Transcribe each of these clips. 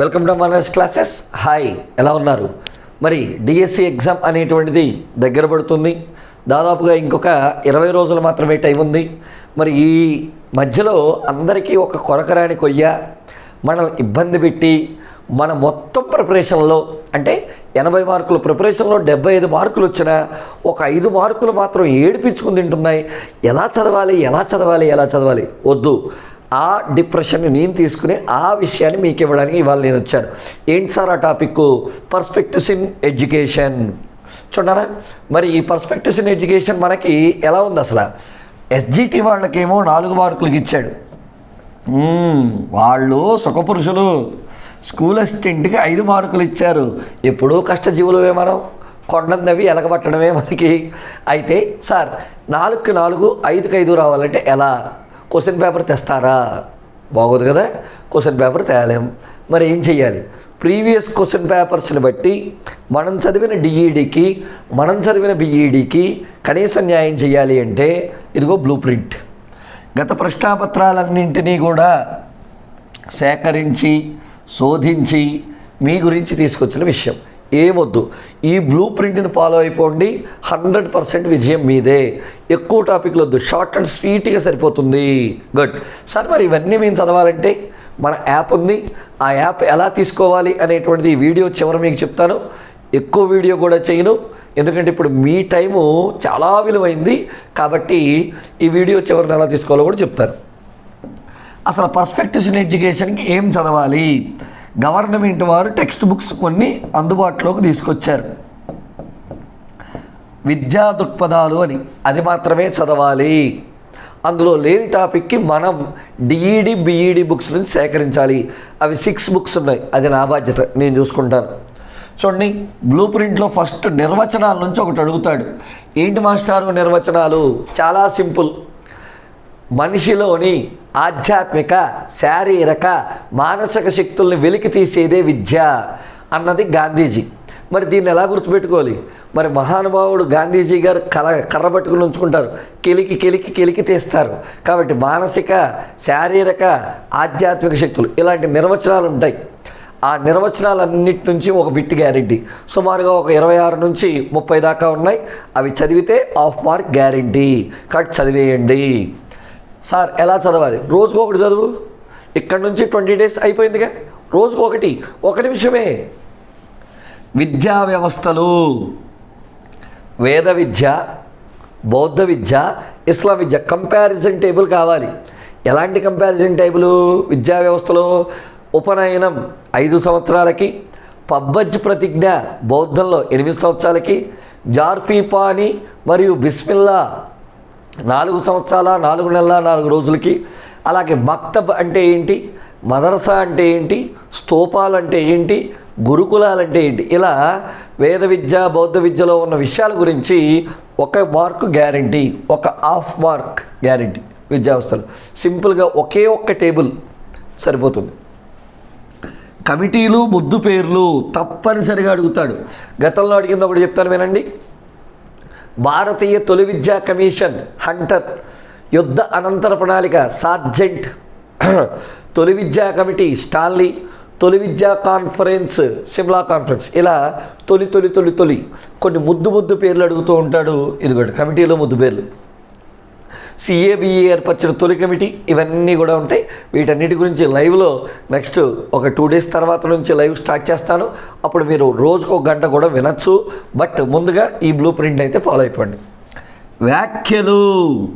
Welcome to Manas classes hi ఎలా ఉన్నారు? మరి డిఎస్సి ఎగ్జామ్ అనేటువంటిది దగ్గర పడుతుంది. దాదాపుగా ఇంకొక ఇరవై రోజులు మాత్రమే టైం ఉంది. మరి ఈ మధ్యలో అందరికీ ఒక కొరకరాని కొయ్య మనం ఇబ్బంది పెట్టి మన మొత్తం ప్రిపరేషన్లో అంటే ఎనభై మార్కుల ప్రిపరేషన్లో డెబ్బై ఐదు మార్కులు వచ్చినా ఒక ఐదు మార్కులు మాత్రం ఏడిపించుకుని తింటున్నాయి. ఎలా చదవాలి ఎలా చదవాలి ఎలా చదవాలి? వద్దు. ఆ డిప్రెషన్ని నేను తీసుకుని ఆ విషయాన్ని మీకు ఇవ్వడానికి ఇవాళ నేను వచ్చాను. ఏంటి సార్ ఆ టాపిక్? Perspectives in education. చూడరా మరి ఈ పర్స్పెక్టివ్స్ ఇన్ ఎడ్యుకేషన్ మనకి ఎలా ఉంది అసలు? ఎస్జిటి వాళ్ళకేమో నాలుగు మార్కులకి ఇచ్చాడు. వాళ్ళు సుఖపురుషులు. స్కూల్ అసిస్టెంట్కి ఐదు మార్కులు ఇచ్చారు. ఎప్పుడూ కష్టజీవులమే మనం. కొండన్నవి ఎలగబట్టడమే మనకి. అయితే సార్ నాలుగుకి నాలుగు ఐదుకి ఐదు రావాలంటే ఎలా? క్వశ్చన్ పేపర్ తెస్తారా? బాగోదు కదా క్వశ్చన్ పేపర్ తేలేం. మరి ఏం చెయ్యాలి? ప్రీవియస్ క్వశ్చన్ పేపర్స్ని బట్టి మనం చదివిన డిఈడికి మనం చదివిన బిఈడికి కనీసం న్యాయం చేయాలి అంటే ఇదిగో బ్లూ ప్రింట్ గత ప్రశ్నాపత్రాలన్నింటినీ కూడా సేకరించి శోధించి మీ గురించి తీసుకొచ్చిన విషయం. ఏమొద్దు ఈ బ్లూ ప్రింట్ని ఫాలో అయిపోండి. హండ్రెడ్ పర్సెంట్ విజయం మీదే. ఎక్కువ టాపిక్లు వద్దు షార్ట్ అండ్ స్వీట్గా సరిపోతుంది. గుడ్ సార్ మరి ఇవన్నీ మేము చదవాలంటే మన యాప్ ఉంది. ఆ యాప్ ఎలా తీసుకోవాలి అనేటువంటిది ఈ వీడియో చివరి మీకు చెప్తాను. ఎక్కువ వీడియో కూడా చేయను. ఎందుకంటే ఇప్పుడు మీ టైము చాలా విలువైంది. కాబట్టి ఈ వీడియో చివరిని ఎలా తీసుకోవాలో కూడా చెప్తాను. అసలు పర్స్పెక్టివ్స్ ఇన్ ఎడ్యుకేషన్కి ఏం చదవాలి? గవర్నమెంట్ వారు టెక్స్ట్ బుక్స్ కొన్ని అందుబాటులోకి తీసుకొచ్చారు. విద్యా దృక్పథాలు అని అది మాత్రమే చదవాలి. అందులో లేని టాపిక్కి మనం డిఈడి బిఈడి బుక్స్ నుంచి సేకరించాలి. అవి సిక్స్ బుక్స్ ఉన్నాయి. అది నా బాధ్యత. నేను చూసుకుంటాను. చూడండి బ్లూ ప్రింట్లో ఫస్ట్ నిర్వచనాల నుంచి ఒకటి అడుగుతాడు. ఏంటి మాస్టారు నిర్వచనాలు? చాలా సింపుల్. మనిషిలోని ఆధ్యాత్మిక శారీరక మానసిక శక్తుల్ని వెలికి తీసేదే విద్య అన్నది గాంధీజీ. మరి దీన్ని ఎలా గుర్తుపెట్టుకోవాలి? మరి మహానుభావుడు గాంధీజీ గారు కల కర్ర పట్టుకుని ఉంచుకుంటారు. కెలికి కెలికి కెలికి తీస్తారు. కాబట్టి మానసిక శారీరక ఆధ్యాత్మిక శక్తులు ఇలాంటి నిర్వచనాలు ఉంటాయి. ఆ నిర్వచనాలన్నిటి నుంచి ఒక బిట్ గ్యారెంటీ. సుమారుగా ఒక ఇరవై ఆరు నుంచి ముప్పై దాకా ఉన్నాయి. అవి చదివితే ఆఫ్ మార్క్ గ్యారంటీ. కట్ చదివేయండి. సార్ ఎలా చదవాలి? రోజుకు ఒకటి చదువు? ఇక్కడ నుంచి ట్వంటీ డేస్ అయిపోయిందిగా? రోజుకు ఒకటి ఒక నిమిషమే. విద్యా వ్యవస్థలు. వేద విద్య బౌద్ధ విద్య ఇస్లాం విద్య కంపారిజన్ టేబుల్ కావాలి. ఎలాంటి కంపారిజన్ టేబుల్ విద్యా వ్యవస్థలో ఉపనయనం ఐదు సంవత్సరాలకి పబ్బజ్ ప్రతిజ్ఞ బౌద్ధంలో ఎనిమిది సంవత్సరాలకి జార్ఫీపాని మరియు బిస్మిల్లా నాలుగు సంవత్సరాల నాలుగు నెలల నాలుగు రోజులకి అలాగే మక్తబ్ అంటే ఏంటి? మదరసా అంటే ఏంటి? స్తూపాలు అంటే ఏంటి? గురుకులాలు అంటే ఏంటి? ఇలా వేద విద్య బౌద్ధ విద్యలో ఉన్న విషయాల గురించి ఒక మార్క్ గ్యారంటీ ఒక హాఫ్ మార్క్ గ్యారంటీ విద్యావస్థలు. సింపుల్గా ఒకే ఒక్క టేబుల్ సరిపోతుంది. కమిటీలు ముద్దు పేర్లు తప్పనిసరిగా అడుగుతాడు. గతంలో అడిగింది ఒకటి చెప్తాను వినండి. భారతీయ తొలి విద్యా కమిషన్ హంటర్ యుద్ధ అనంతర ప్రణాళిక సార్జెంట్ తొలి విద్యా కమిటీ స్టాన్లీ తొలి విద్యా కాన్ఫరెన్స్ సిమ్లా కాన్ఫరెన్స్. ఇలా తొలి తొలి తొలి తొలి కొన్ని ముద్దు ముద్దు పేర్లు అడుగుతూ ఉంటాడు. ఇదిగోండి కమిటీలో ముద్దు పేర్లు. సిఏబిఈ ఏర్పరిచిన తొలి కమిటీ ఇవన్నీ కూడా ఉంటాయి. వీటన్నిటి గురించి లైవ్లో నెక్స్ట్ ఒక టూ డేస్ తర్వాత నుంచి లైవ్ స్టార్ట్ చేస్తాను. అప్పుడు మీరు రోజుకు ఒక గంట కూడా వినొచ్చు. బట్ ముందుగా ఈ బ్లూ ప్రింట్ అయితే ఫాలో అయిపోండి. వ్యాఖ్యలు.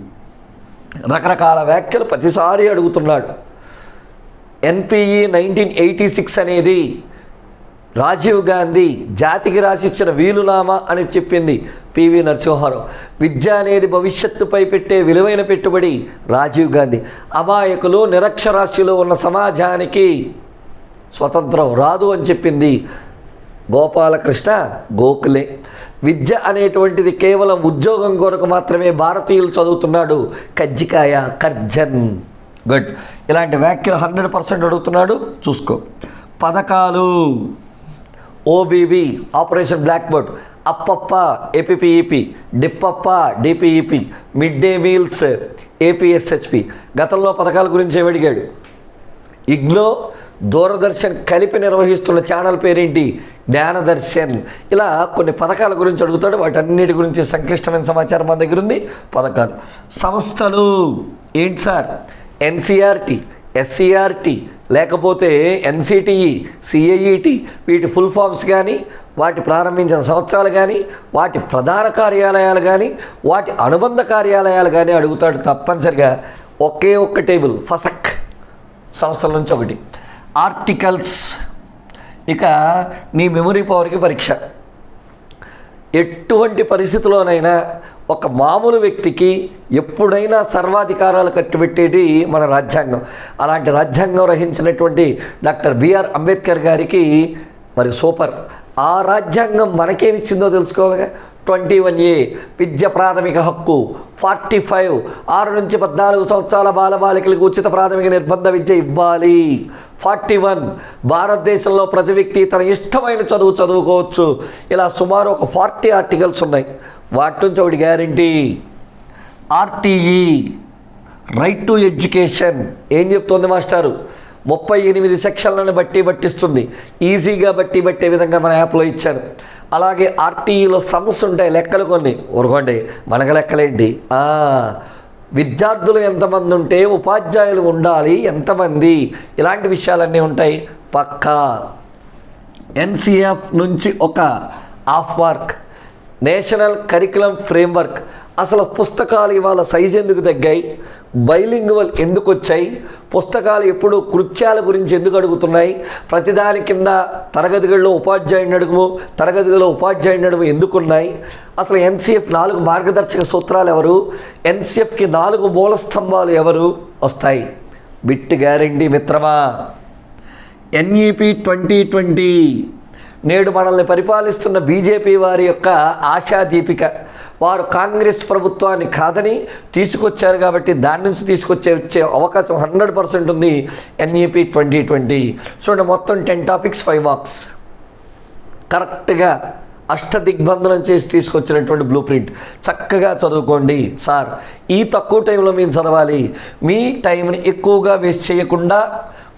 రకరకాల వ్యాఖ్యలు ప్రతిసారి అడుగుతున్నాడు. ఎన్పిఈ నైన్టీన్ ఎయిటీ సిక్స్ అనేది రాజీవ్ గాంధీ జాతికి రాసిచ్చిన వీలునామా అని చెప్పింది పివి నరసింహారావు. విద్య అనేది భవిష్యత్తుపై పెట్టే విలువైన పెట్టుబడి రాజీవ్ గాంధీ. అమాయకులు నిరక్షరాస్యులు ఉన్న సమాజానికి స్వతంత్రం రాదు అని చెప్పింది గోపాలకృష్ణ గోఖలే. విద్య అనేటువంటిది కేవలం ఉద్యోగం కొరకు మాత్రమే భారతీయులు చదువుతున్నాడు కజ్జికాయ కర్జన్. గుడ్. ఇలాంటి వ్యాఖ్యలు హండ్రెడ్ పర్సెంట్ అడుగుతున్నాడు. చూసుకో. పథకాలు. ఓబీబీ ఆపరేషన్ బ్లాక్ బోర్డ్ అప్పప్ప APPEP డిప్పప్ప DPEP mid day meals APSHP గతంలో పథకాల గురించి ఏమడిగాడు అడిగాడు? ఇగ్నో దూరదర్శన్ కలిపి నిర్వహిస్తున్న ఛానల్ పేరేంటి? జ్ఞానదర్శన్. ఇలా కొన్ని పథకాల గురించి అడుగుతాడు. వాటన్నిటి గురించి సంక్లిష్టమైన సమాచారం మన దగ్గర ఉంది. పథకాలు. సంస్థలు. ఏంటి సార్? ఎన్సీఆర్టీ ఎస్సీఆర్టీ లేకపోతే ఎన్సిటిఈ సిఐఈటి వీటి ఫుల్ ఫామ్స్ కానీ వాటి ప్రారంభించిన సంవత్సరాలు కానీ వాటి ప్రధాన కార్యాలయాలు కానీ వాటి అనుబంధ కార్యాలయాలు కానీ అడుగుతాడు తప్పనిసరిగా ఒకే ఒక్క టేబుల్ ఫసక్ సంస్థల నుంచి ఒకటి. ఆర్టికల్స్ ఇక నీ మెమరీ పవర్కి పరీక్ష. ఎటువంటి పరిస్థితిలోనైనా ఒక మామూలు వ్యక్తికి ఎప్పుడైనా సర్వాధికారాలు కట్టుబెట్టేది మన రాజ్యాంగం. అలాంటి రాజ్యాంగం రహించినటువంటి డాక్టర్ బిఆర్ అంబేద్కర్ గారికి మరి సూపర్. ఆ రాజ్యాంగం మనకేమిచ్చిందో తెలుసుకోవాలిగా? ట్వంటీ వన్ ఏ విద్య ప్రాథమిక హక్కు ఫార్టీ ఫైవ్ ఆరు నుంచి పద్నాలుగు సంవత్సరాల బాలబాలికలకు ఉచిత ప్రాథమిక నిర్బంధ విద్య ఇవ్వాలి. ఫార్టీ వన్ భారతదేశంలో ప్రతి వ్యక్తి తన ఇష్టమైన చదువు చదువుకోవచ్చు. ఇలా సుమారు ఒక ఫార్టీ ఆర్టికల్స్ ఉన్నాయి. వాటి నుంచి ఒకటి guarantee. RTE right to education ఏం చెప్తోంది మాస్టారు? ముప్పై ఎనిమిది సెక్షన్లను బట్టి పట్టిస్తుంది. ఈజీగా బట్టి పట్టే విధంగా మన యాప్లో ఇచ్చారు. అలాగే ఆర్టీఈలో సమ్స్ ఉంటాయి లెక్కలు కొన్ని. ఊరుకోండి మనకు లెక్కలేంటి? విద్యార్థులు ఎంతమంది ఉంటే ఉపాధ్యాయులు ఉండాలి ఎంతమంది? ఇలాంటి విషయాలన్నీ ఉంటాయి. పక్కా. ఎన్సిఎఫ్ నుంచి ఒక half work. National curriculum framework. అసలు పుస్తకాలు ఇవాళ సైజు ఎందుకు తగ్గాయి? బైలింగువల్ ఎందుకు వచ్చాయి పుస్తకాలు ఎప్పుడు కృత్యాల గురించి ఎందుకు అడుగుతున్నాయి? ప్రతిదాని కింద తరగతిగదిలో ఉపాధ్యాయుని నడుము తరగతిలో ఉపాధ్యాయుని నడుము ఎందుకున్నాయి? అసలు ఎన్సిఎఫ్ నాలుగు మార్గదర్శక సూత్రాలు ఎవరు? ఎన్సిఎఫ్కి నాలుగు మూల స్తంభాలు ఎవరు? వస్తాయి. బిట్ గ్యారంటీ మిత్రమా? ఎన్ఈపి ట్వంటీ ట్వంటీ నేడు మనల్ని పరిపాలిస్తున్న బీజేపీ వారి యొక్క ఆశాదీపిక వారు కాంగ్రెస్ ప్రభుత్వాన్ని కాదని తీసుకొచ్చారు కాబట్టి దాని నుంచి తీసుకొచ్చే వచ్చే అవకాశం హండ్రెడ్ పర్సెంట్ ఉంది ఎన్ఈపి ట్వంటీ ట్వంటీ. చూడండి మొత్తం టెన్ టాపిక్స్ ఫైవ్ మార్క్స్. కరెక్ట్గా అష్ట దిగ్బంధనం చేసి తీసుకొచ్చినటువంటి బ్లూ ప్రింట్. చక్కగా చదువుకోండి సార్. ఈ తక్కువ టైంలో మేము చదవాలి. మీ టైంని ఎక్కువగా వేస్ట్ చేయకుండా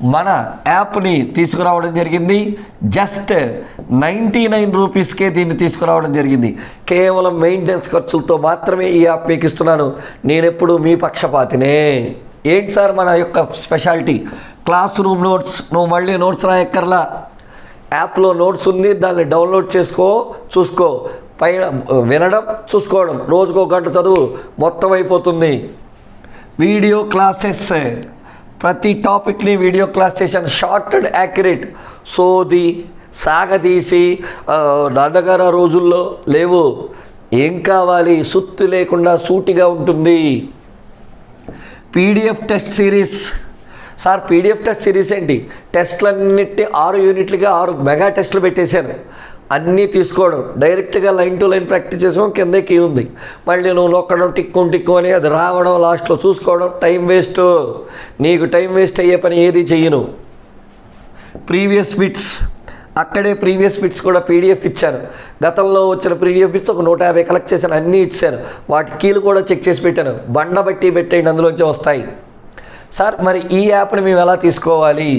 మన యాప్ని తీసుకురావడం జరిగింది. జస్ట్ నైంటీ నైన్ రూపీస్కే దీన్ని తీసుకురావడం జరిగింది. కేవలం మెయింటెనెన్స్ ఖర్చులతో మాత్రమే ఈ యాప్ మీకు ఇస్తున్నాను. నేనెప్పుడు మీ పక్షపాతినే. ఏంటి సార్ మన యొక్క స్పెషాలిటీ? క్లాస్ రూమ్ నోట్స్ నువ్వు మళ్ళీ నోట్స్ రాయక్కర్లా? యాప్లో నోట్స్ ఉంది దాన్ని డౌన్లోడ్ చేసుకో చూసుకో. పైన వినడం చూసుకోవడం. రోజుకో గంట చదువు మొత్తం అయిపోతుంది. Video classes. ప్రతి టాపిక్ని వీడియో క్లాస్ చేశాను షార్ట్ అండ్ యాక్యురేట్ సోది సాగదీసి నాన్నగారు ఆ రోజుల్లో లేవు. ఏం కావాలి? సుత్తు లేకుండా సూటిగా ఉంటుంది. PDF test series sir PDF test series ఏంటి? టెస్ట్లన్నిటి ఆరు యూనిట్లుగా ఆరు మెగా టెస్టులు పెట్టేశాను అన్నీ తీసుకోవడం. డైరెక్ట్గా లైన్ టు లైన్ ప్రాక్టీస్ చేసుకోవడం కిందే కీ ఉంది. మళ్ళీ నువ్వు నొక్కడం టిక్కు టిక్కు అని అది రావడం లాస్ట్లో చూసుకోవడం టైం వేస్ట్. నీకు టైం వేస్ట్ అయ్యే పని ఏది చెయ్యను. Previous bits. అక్కడే ప్రీవియస్ బిట్స్ కూడా పీడిఎఫ్ ఇచ్చాను గతంలో వచ్చిన పీడిఎఫ్ బిట్స్ ఒక నూట యాభై కలెక్ట్ చేశాను అన్నీ ఇచ్చాను వాటి కీలు కూడా చెక్ చేసి పెట్టాను. బండ బట్టి పెట్టేయండి అందులోంచి వస్తాయి. సార్ మరి ఈ యాప్ని మేము ఎలా తీసుకోవాలి?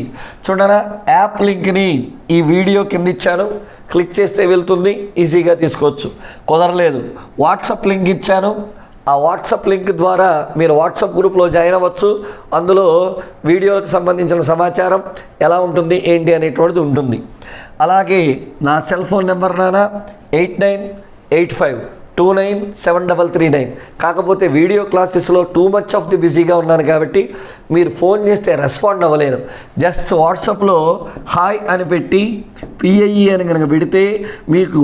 చూడనా యాప్ లింక్ని ఈ వీడియో కింద ఇచ్చాను. క్లిక్ చేస్తే వెళ్తుంది ఈజీగా తీసుకోవచ్చు. కుదరలేదు. వాట్సాప్ లింక్ ఇచ్చాను. ఆ వాట్సాప్ లింక్ ద్వారా మీరు వాట్సాప్ గ్రూప్లో జాయిన్ అవ్వచ్చు. అందులో వీడియోలకు సంబంధించిన సమాచారం ఎలా ఉంటుంది ఏంటి అనేటువంటిది ఉంటుంది. అలాగే నా సెల్ ఫోన్ నెంబర్ నానా eight nine eight five. Two nine seven double three nine కాకపోతే వీడియో క్లాసెస్లో టూ మచ్ ఆఫ్ ది బిజీగా ఉన్నాను కాబట్టి మీరు ఫోన్ చేస్తే రెస్పాండ్ అవ్వలేను. జస్ట్ వాట్సాప్లో హాయ్ అని పెట్టి పిఐఈ అని కనుక పెడితే మీకు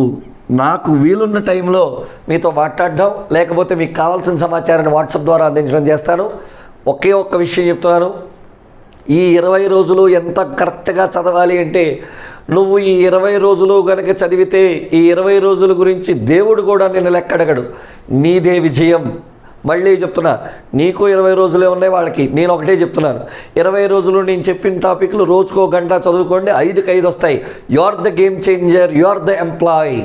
నాకు వీలున్న టైంలో మీతో మాట్లాడడం లేకపోతే మీకు కావాల్సిన సమాచారాన్ని వాట్సాప్ ద్వారా అందించడం చేస్తాను. ఒకే ఒక్క విషయం చెప్తున్నాను. ఈ ఇరవై రోజులు ఎంత కరెక్ట్గా చదవాలి అంటే నువ్వు ఈ ఇరవై రోజులు గనక చదివితే ఈ ఇరవై రోజుల గురించి దేవుడు కూడా నిన్ను లెక్కడగడు. నీదే విజయం. మళ్ళీ చెప్తున్నా నీకు ఇరవై రోజులే ఉన్నాయి వాళ్ళకి. నేను ఒకటే చెప్తున్నాను. ఇరవై రోజులు నేను చెప్పిన టాపిక్లు రోజుకో గంట చదువుకోండి ఐదుకి ఐదు వస్తాయి. You are the game changer you are the employee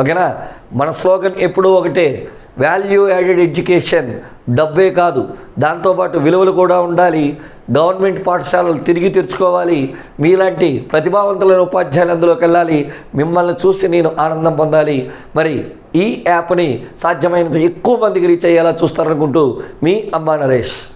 ఓకేనా? మన స్లోగన్ ఎప్పుడూ ఒకటే. వాల్యూ యాడెడ్ ఎడ్యుకేషన్ డబ్బే కాదు. దాంతోపాటు విలువలు కూడా ఉండాలి. గవర్నమెంట్ పాఠశాలలు తిరిగి తెరుచుకోవాలి. మీలాంటి ప్రతిభావంతులైన ఉపాధ్యాయులు అందులోకి వెళ్ళాలి. మిమ్మల్ని చూసి నేను ఆనందం పొందాలి. మరి ఈ యాప్ని సాధ్యమైనంత ఎక్కువ మందికి రీచ్ అయ్యేలా చూస్తారనుకుంటూ మీ అమ్మా నరేష్.